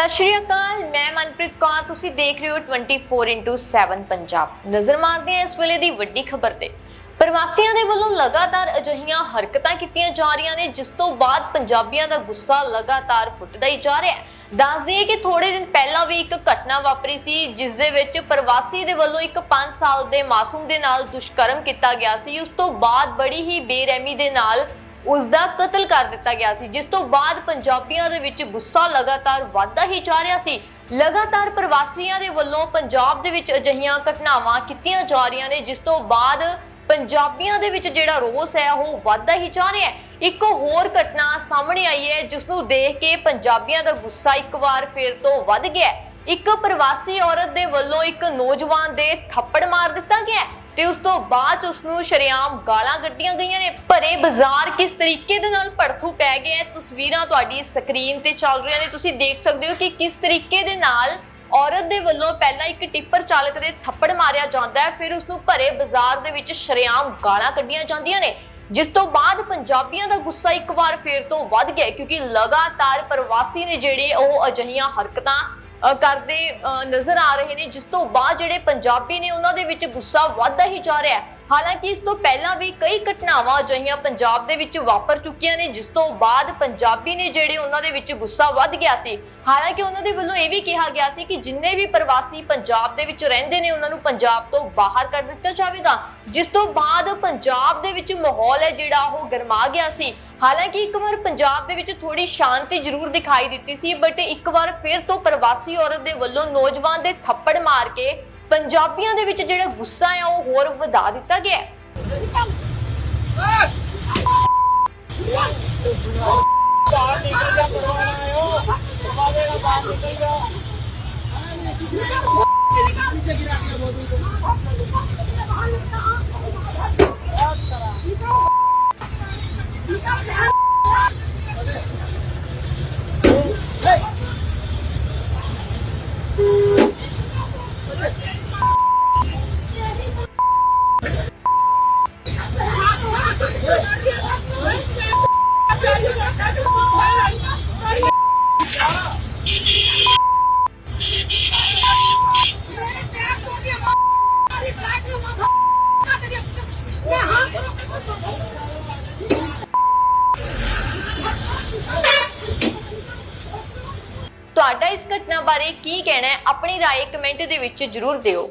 ਸਤਿ ਸ਼੍ਰੀ ਅਕਾਲ, ਮੈਂ ਮਨਪ੍ਰੀਤ ਕੌਰ, ਤੁਸੀਂ ਦੇਖ ਰਹੇ ਹੋ 24/7 ਪੰਜਾਬ। ਨਜ਼ਰ ਮਾਰਦੇ ਹਾਂ ਇਸ ਵੇਲੇ ਦੀ ਵੱਡੀ ਖਬਰ ਤੇ। ਪ੍ਰਵਾਸੀਆਂ ਦੇ ਵੱਲੋਂ ਲਗਾਤਾਰ ਅਜਿਹੀਆਂ ਹਰਕਤਾਂ ਕੀਤੀਆਂ ਜਾ ਰਹੀਆਂ ਨੇ, ਜਿਸ ਤੋਂ ਬਾਅਦ ਪੰਜਾਬੀਆਂ ਦਾ ਗੁੱਸਾ ਲਗਾਤਾਰ ਫੁੱਟਦਾ ਹੀ ਜਾ ਰਿਹਾ ਹੈ। ਦੱਸ ਦਈਏ ਕਿ ਥੋੜੇ ਦਿਨ ਪਹਿਲਾਂ ਵੀ ਇੱਕ ਘਟਨਾ ਵਾਪਰੀ ਸੀ, ਜਿਸ ਦੇ ਵਿੱਚ ਪ੍ਰਵਾਸੀ ਦੇ ਵੱਲੋਂ ਇੱਕ 5 ਸਾਲ ਦੇ ਮਾਸੂਮ ਦੇ ਨਾਲ ਦੁਸ਼ਕਰਮ ਕੀਤਾ ਗਿਆ ਸੀ। ਉਸ ਤੋਂ ਬਾਅਦ ਬੜੀ ਹੀ ਬੇਰਹਿਮੀ ਦੇ ਨਾਲ ਉਸ ਦਾ ਕਤਲ ਕਰ ਦਿੱਤਾ ਗਿਆ ਸੀ, ਜਿਸ ਤੋਂ ਬਾਅਦ ਪੰਜਾਬੀਆਂ ਦੇ ਵਿੱਚ ਗੁੱਸਾ ਲਗਾਤਾਰ ਵਧਦਾ ਹੀ ਜਾ ਰਿਹਾ ਸੀ। ਲਗਾਤਾਰ ਪ੍ਰਵਾਸੀਆਂ ਦੇ ਵੱਲੋਂ ਪੰਜਾਬ ਦੇ ਵਿੱਚ ਅਜਿਹੀਆਂ ਘਟਨਾਵਾਂ ਕੀਤੀਆਂ ਜਾ ਰਹੀਆਂ ਨੇ, ਜਿਸ ਤੋਂ ਬਾਅਦ ਪੰਜਾਬੀਆਂ ਦੇ ਵਿੱਚ ਜਿਹੜਾ ਰੋਸ ਹੈ, ਉਹ ਵੱਧਦਾ ਹੀ ਜਾ ਰਿਹਾ ਹੈ। ਇੱਕ ਹੋਰ ਘਟਨਾ ਸਾਹਮਣੇ ਆਈ ਹੈ, ਜਿਸ ਨੂੰ ਦੇਖ ਕੇ ਪੰਜਾਬੀਆਂ ਦਾ ਗੁੱਸਾ ਇੱਕ ਵਾਰ ਫਿਰ ਤੋਂ ਵੱਧ ਗਿਆ ਇੱਕ ਪ੍ਰਵਾਸੀ ਔਰਤ ਦੇ ਵੱਲੋਂ ਇੱਕ ਨੌਜਵਾਨ ਦੇ ਥੱਪੜ ਮਾਰ ਦਿੱਤਾ ਗਿਆ ਤੇ ਉਸ ਤੋਂ ਬਾਅਦ ਉਸ ਨੂੰ ਸ਼ਰੇਆਮ ਗਾਲਾਂ ਕੱਢੀਆਂ ਗਈਆਂ ਨੇ। ਭਰੇ ਬਾਜ਼ਾਰ ਕਿਸ ਤਰੀਕੇ ਦੇ ਨਾਲ ਭੜਥੂ ਪੈ ਗਿਆ ਤਸਵੀਰਾਂ ਤੁਹਾਡੀ ਸਕਰੀਨ ਤੇ ਚੱਲ ਰਹੀਆਂ ਨੇ। ਤੁਸੀਂ ਦੇਖ ਸਕਦੇ ਹੋ ਕਿ ਕਿਸ ਤਰੀਕੇ ਦੇ ਨਾਲ ਔਰਤ ਦੇ ਵੱਲੋਂ ਪਹਿਲਾਂ ਇੱਕ ਟਿੱਪਰ ਚਾਲਕ ਦੇ ਥੱਪੜ ਮਾਰਿਆ ਜਾਂਦਾ ਹੈ ਫਿਰ ਉਸ ਨੂੰ ਭਰੇ ਬਾਜ਼ਾਰ ਦੇ ਵਿੱਚ ਸ਼ਰੇਆਮ ਗਾਲਾਂ ਕੱਢੀਆਂ ਜਾਂਦੀਆਂ ਨੇ। ਜਿਸ ਤੋਂ ਬਾਅਦ ਪੰਜਾਬੀਆਂ ਦਾ ਗੁੱਸਾ ਇੱਕ ਵਾਰ ਫੇਰ ਤੋਂ ਵੱਧ ਗਿਆ ਕਿਉਂਕਿ ਲਗਾਤਾਰ ਪ੍ਰਵਾਸੀ ਨੇ ਜਿਹੜੇ ਉਹ ਅਜਿਹੀਆਂ ਹਰਕਤਾਂ ਕਰਦੇ ਨਜ਼ਰ ਆ ਰਹੇ ਨੇ, ਜਿਸ ਤੋਂ ਬਾਅਦ ਜਿਹੜੇ ਪੰਜਾਬੀ ਨੇ ਉਹਨਾਂ ਦੇ ਵਿੱਚ ਗੁੱਸਾ ਵੱਧਦਾ ਹੀ ਜਾ ਰਿਹਾ ਹੈ। ਹਾਲਾਂਕਿ ਇਸ ਤੋਂ ਪਹਿਲਾਂ ਵੀ ਕਈ ਘਟਨਾਵਾਂ ਅਜਿਹੀਆਂ ਪੰਜਾਬ ਦੇ ਵਿੱਚ ਵਾਪਰ ਚੁੱਕੀਆਂ ਨੇ, ਜਿਸ ਤੋਂ ਬਾਅਦ ਪੰਜਾਬੀ ਨੇ ਜਿਹੜੇ ਉਹਨਾਂ ਦੇ ਵਿੱਚ ਗੁੱਸਾ ਵੱਧ ਗਿਆ ਸੀ। ਹਾਲਾਂਕਿ ਉਹਨਾਂ ਦੇ ਵੱਲੋਂ ਇਹ ਵੀ ਕਿਹਾ ਗਿਆ ਸੀ ਕਿ ਜਿੰਨੇ ਵੀ ਪ੍ਰਵਾਸੀ ਪੰਜਾਬ ਦੇ ਵਿੱਚ ਰਹਿੰਦੇ ਨੇ, ਉਹਨਾਂ ਨੂੰ ਪੰਜਾਬ ਤੋਂ ਬਾਹਰ ਕੱਢ ਦਿੱਤਾ ਜਾਵੇਗਾ। ਜਿਸ ਤੋਂ ਬਾਅਦ ਪੰਜਾਬ ਦੇ ਵਿੱਚ ਮਾਹੌਲ ਹੈ ਜਿਹੜਾ, ਉਹ ਗਰਮਾ ਗਿਆ ਸੀ। ਹਾਲਾਂਕਿ ਇੱਕ ਵਾਰ ਪੰਜਾਬ ਦੇ ਵਿੱਚ ਥੋੜੀ ਸ਼ਾਂਤੀ ਜ਼ਰੂਰ ਦਿਖਾਈ ਦਿੱਤੀ ਸੀ ਬਟ ਇੱਕ ਵਾਰ ਫਿਰ ਤੋਂ ਪ੍ਰਵਾਸੀ ਔਰਤ ਦੇ ਵੱਲੋਂ ਨੌਜਵਾਨ ਦੇ ਥੱਪੜ ਮਾਰ ਕੇ ਪੰਜਾਬੀਆਂ ਦੇ ਵਿੱਚ ਜਿਹੜਾ ਗੁੱਸਾ ਹੈ ਉਹ ਹੋਰ ਵਧਾ ਦਿੱਤਾ ਗਿਆ ਹੈ। ਤੁਹਾਡਾ ਇਸ ਘਟਨਾ ਬਾਰੇ ਕੀ ਕਹਿਣਾ ਹੈ ਆਪਣੀ رائے ਕਮੈਂਟ ਦੇ ਵਿੱਚ ਜ਼ਰੂਰ ਦਿਓ